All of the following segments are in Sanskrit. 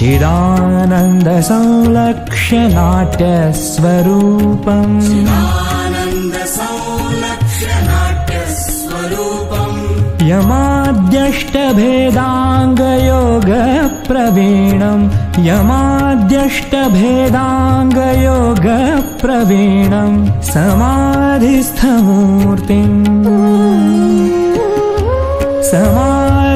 चिदानन्दसंलक्ष्य नाट्यस्वरूपम् यमाद्यष्टभेदाङ्गयोगप्रवीणम् यमाद्यष्टभेदाङ्गयोगप्रवीणम् समाधिस्थमूर्तिम्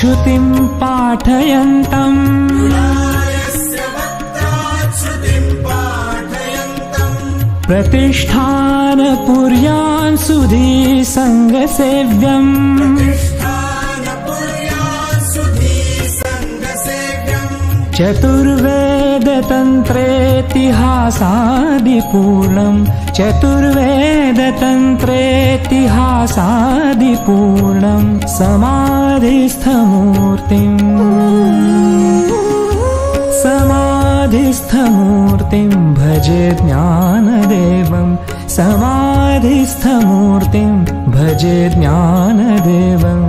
वक्त्राच्छ्रुतिम् पाठयन्तम्। प्रतिष्ठानपुर्यान् सुधी सङ्गसेव्यम् चतुर्वेदतन्त्रेतिहासादिपूर्णम् चतुर्वेदतन्त्रेतिहासादिपूर्णम् समाधिस्थमूर्तिम् समाधिस्थमूर्तिम् भज ज्ञानदेवम् समाधिस्थमूर्तिम् भज ज्ञानदेवम्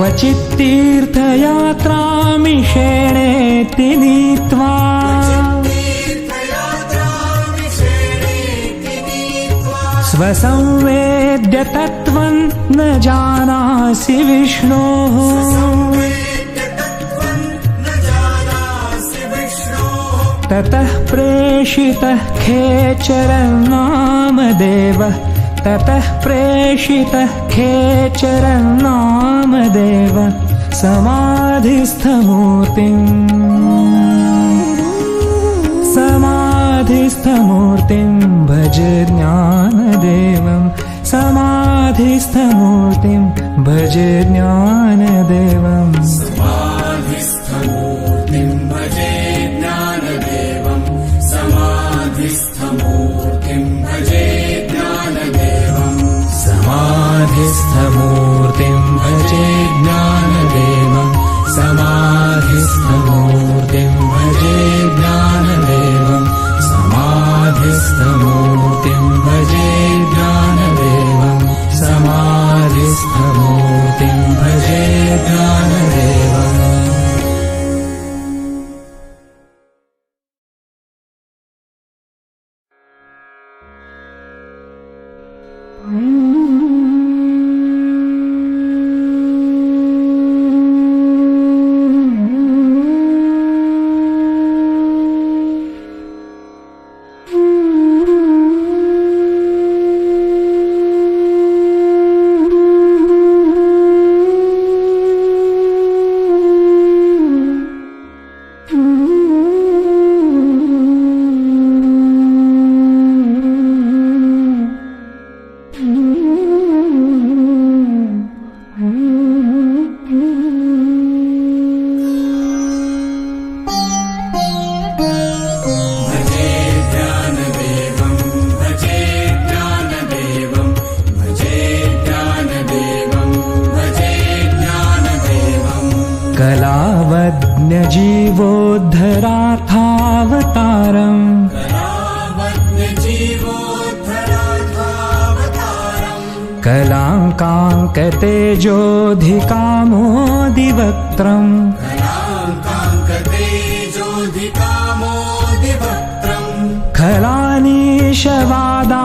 क्वचित्तीर्थयात्रामिषेणेति नीत्वा स्वसंवेद्य तत्त्वं न जानासि विष्णोः। ततः प्रेषितः खेचरं नामदेवः ततः प्रेषितः खेचरं नामदेव समाधिस्थमूर्तिम्। समाधिस्थमूर्तिं भज ज्ञानदेवं समाधिस्थमूर्तिं भज ज्ञानदेवम् कलाङ्काङ्कतेजोऽधिकामोदिवक्त्रम् कलाङ्काङ्कतेजोऽधिकामोदिवक्त्रम् खलानीशवादा